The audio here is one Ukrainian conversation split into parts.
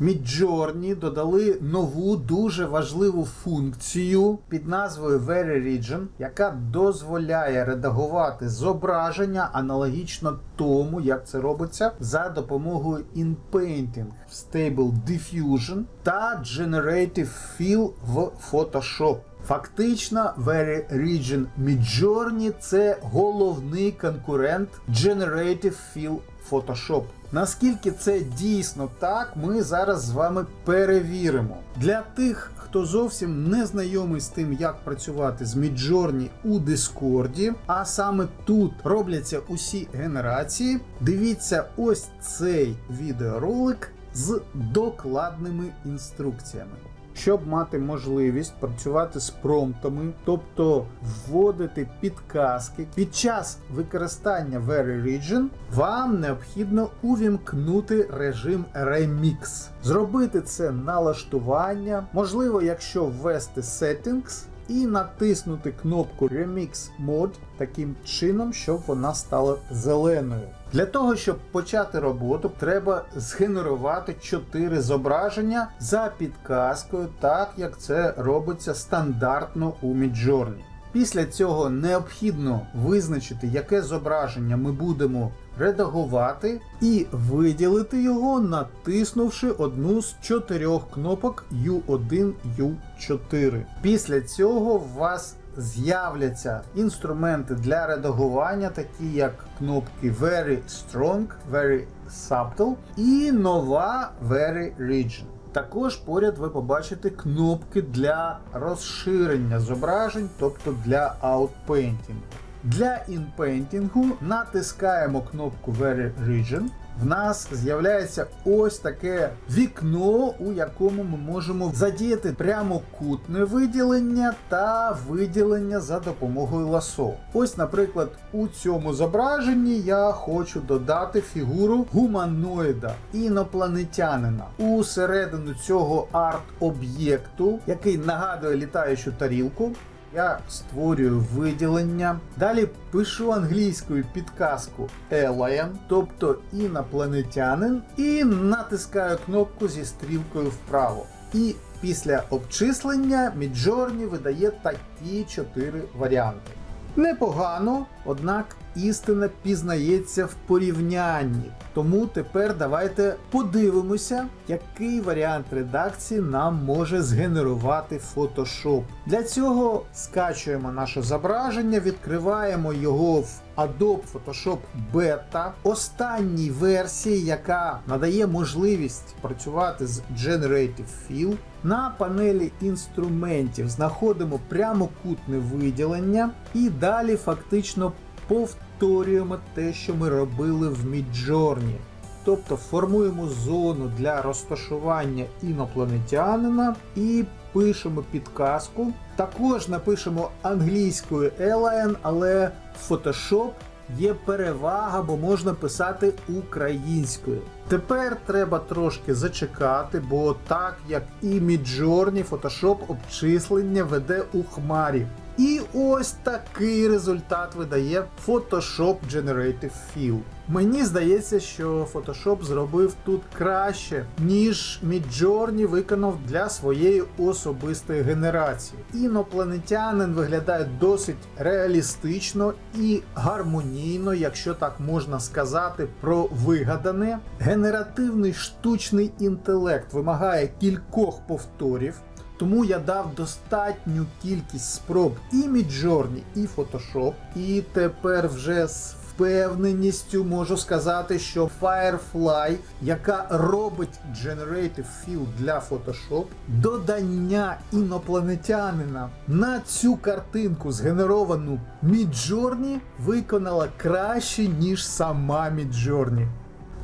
Midjourney додали нову дуже важливу функцію під назвою Very Region, яка дозволяє редагувати зображення аналогічно тому, як це робиться за допомогою InPainting, Stable Diffusion та Generative Fill в Photoshop. Фактично, Very Region Midjourney – це головний конкурент Generative Fill Photoshop. Наскільки це дійсно так, ми зараз з вами перевіримо. Для тих, хто зовсім не знайомий з тим, як працювати з Midjourney у Discord, а саме тут робляться усі генерації, дивіться ось цей відеоролик з докладними інструкціями. Щоб мати можливість працювати з промптами, тобто вводити підказки під час використання Very Region, вам необхідно увімкнути режим Remix. Зробити це налаштування, можливо, якщо ввести Settings і натиснути кнопку Remix Mode таким чином, щоб вона стала зеленою. Для того, щоб почати роботу, треба згенерувати 4 зображення за підказкою, так як це робиться стандартно у Midjourney. Після цього необхідно визначити, яке зображення ми будемо редагувати, і виділити його, натиснувши одну з чотирьох кнопок U1, U4. Після цього у вас з'являться інструменти для редагування, такі як кнопки Very Strong, Very Subtle і нова Very Region. Також поряд ви побачите кнопки для розширення зображень, тобто для Outpainting. Для інпейнтінгу натискаємо кнопку Very Region. В нас з'являється ось таке вікно, у якому ми можемо задіяти прямокутне виділення та виділення за допомогою ласо. Ось, наприклад, у цьому зображенні я хочу додати фігуру гуманоїда інопланетянина у середину цього арт-об'єкту, який нагадує літаючу тарілку. Я створюю виділення. Далі пишу англійською підказку Alien, тобто інопланетянин, і натискаю кнопку зі стрілкою вправо. І після обчислення Midjourney видає такі чотири варіанти. Непогано, однак істина пізнається в порівнянні. Тому тепер давайте подивимося, який варіант редакції нам може згенерувати Photoshop. Для цього скачуємо наше зображення, відкриваємо його в Adobe Photoshop Beta, останній версії, яка надає можливість працювати з Generative Fill. На панелі інструментів знаходимо прямокутне виділення і далі фактично повторюємо те, що ми робили в Midjourney. Тобто формуємо зону для розташування інопланетянина і пишемо підказку. Також напишемо англійською Alien, але в Photoshop є перевага, бо можна писати українською. Тепер треба трошки зачекати, бо так як і Midjourney, Photoshop обчислення веде у хмарі. І ось такий результат видає Photoshop Generative Fill. Мені здається, що Photoshop зробив тут краще, ніж Midjourney виконав для своєї особистої генерації. Інопланетянин виглядає досить реалістично і гармонійно, якщо так можна сказати, про вигадане. Генеративний штучний інтелект вимагає кількох повторів. Тому я дав достатню кількість спроб і Midjourney, і Photoshop. І тепер вже з впевненістю можу сказати, що Firefly, яка робить Generative Fill для Photoshop, додання інопланетянина на цю картинку, згенеровану Midjourney, виконала краще, ніж сама Midjourney.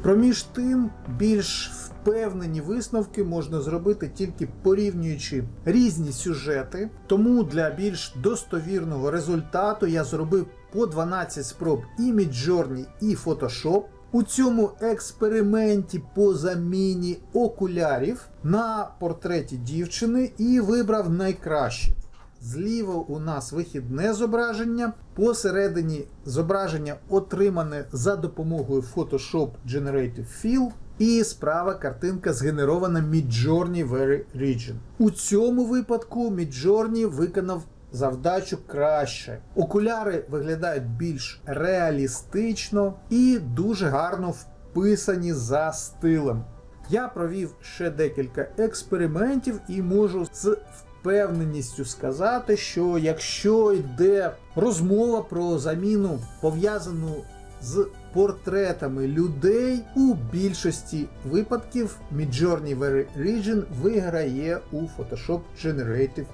Проміж тим, більш впевнені висновки можна зробити тільки порівнюючи різні сюжети. Тому для більш достовірного результату я зробив по 12 спроб і Midjourney, і Photoshop. У цьому експерименті по заміні окулярів на портреті дівчини і вибрав найкраще. Зліва у нас вихідне зображення, посередині зображення отримане за допомогою Photoshop Generative Fill. І справа картинка згенерована Midjourney Very Region. У цьому випадку Midjourney виконав завдачу краще. Окуляри виглядають більш реалістично і дуже гарно вписані за стилем. Я провів ще декілька експериментів і можу з впевненістю сказати, що якщо йде розмова про заміну пов'язану з портретами людей, у більшості випадків Midjourney Region виграє у Photoshop Generative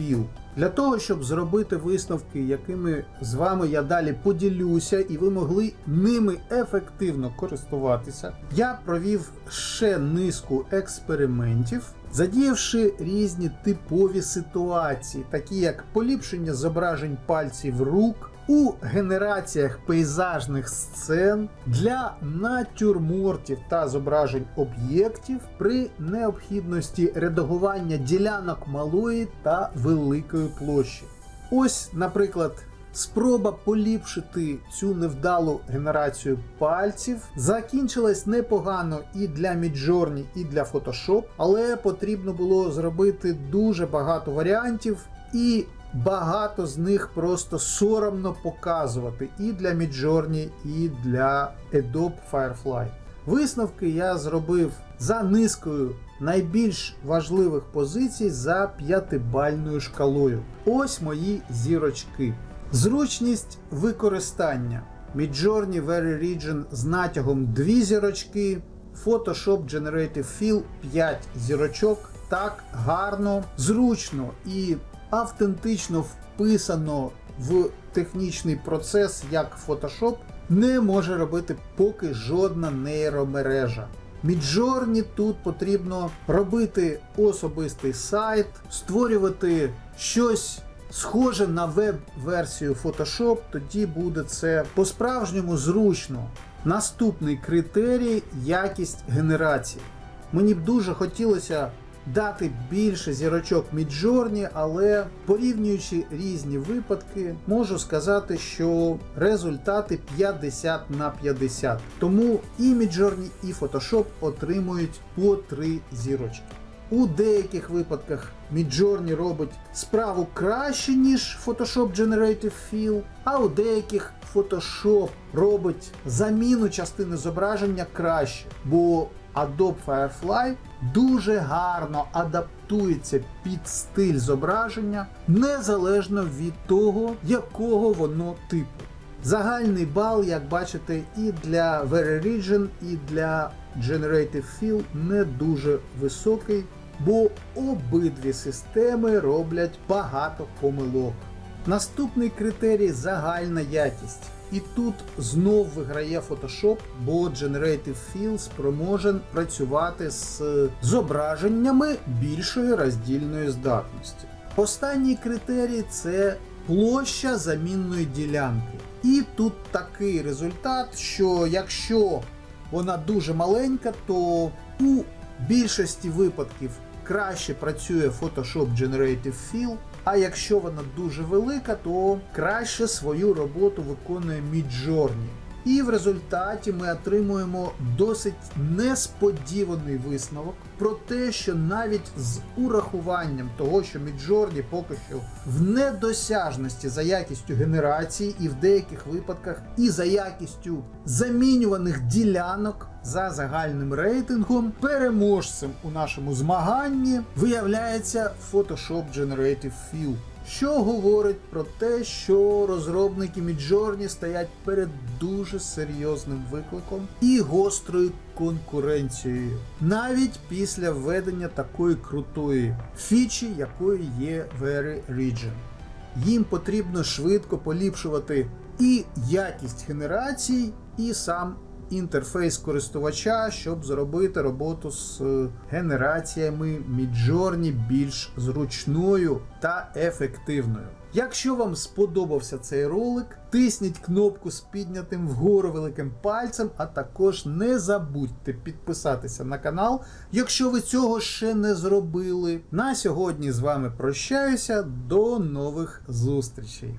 Fill. Для того, щоб зробити висновки, якими з вами я далі поділюся, і ви могли ними ефективно користуватися, я провів ще низку експериментів, задіявши різні типові ситуації, такі як поліпшення зображень пальців рук. У генераціях пейзажних сцен для натюрмортів та зображень об'єктів при необхідності редагування ділянок малої та великої площі. Ось, наприклад, спроба поліпшити цю невдалу генерацію пальців закінчилась непогано і для Midjourney, і для Photoshop, але потрібно було зробити дуже багато варіантів і багато з них просто соромно показувати і для Midjourney, і для Adobe Firefly. Висновки я зробив за низкою найбільш важливих позицій за п'ятибальною шкалою. Ось мої зірочки. Зручність використання. Midjourney Very Region з натягом 2 зірочки. Photoshop Generative Fill 5 зірочок. Так гарно, зручно і автентично вписано в технічний процес, як Photoshop, не може робити поки жодна нейромережа. Midjourney тут потрібно робити особистий сайт, створювати щось схоже на веб-версію Photoshop, тоді буде це по-справжньому зручно. Наступний критерій якість генерації. Мені б дуже хотілося дати більше зірочок Midjourney, але порівнюючи різні випадки, можу сказати, що результати 50 на 50. Тому і Midjourney, і Photoshop отримують по 3 зірочки. У деяких випадках Midjourney робить справу краще, ніж Photoshop Generative Fill, а у деяких Photoshop робить заміну частини зображення краще, бо Adobe Firefly дуже гарно адаптується під стиль зображення, незалежно від того, якого воно типу. Загальний бал, як бачите, і для Very Region, і для Generative Fill не дуже високий, бо обидві системи роблять багато помилок. Наступний критерій загальна якість. І тут знов виграє Photoshop, бо Generative Fill спроможен працювати з зображеннями більшої роздільної здатності. Останній критерій це площа замінної ділянки. І тут такий результат, що якщо вона дуже маленька, то у більшості випадків краще працює Photoshop Generative Fill, а якщо вона дуже велика, то краще свою роботу виконує Midjourney. І в результаті ми отримуємо досить несподіваний висновок про те, що навіть з урахуванням того, що Midjourney поки що в недосяжності за якістю генерації, і в деяких випадках і за якістю замінюваних ділянок за загальним рейтингом, переможцем у нашому змаганні виявляється Photoshop Generative Fill. Що говорить про те, що розробники Midjourney стоять перед дуже серйозним викликом і гострою конкуренцією, навіть після введення такої крутої фічі, якою є Very Region. Їм потрібно швидко поліпшувати і якість генерацій, і сам інтерфейс користувача, щоб зробити роботу з генераціями Midjourney більш зручною та ефективною. Якщо вам сподобався цей ролик, тисніть кнопку з піднятим вгору великим пальцем, а також не забудьте підписатися на канал, якщо ви цього ще не зробили. На сьогодні з вами прощаюся. До нових зустрічей!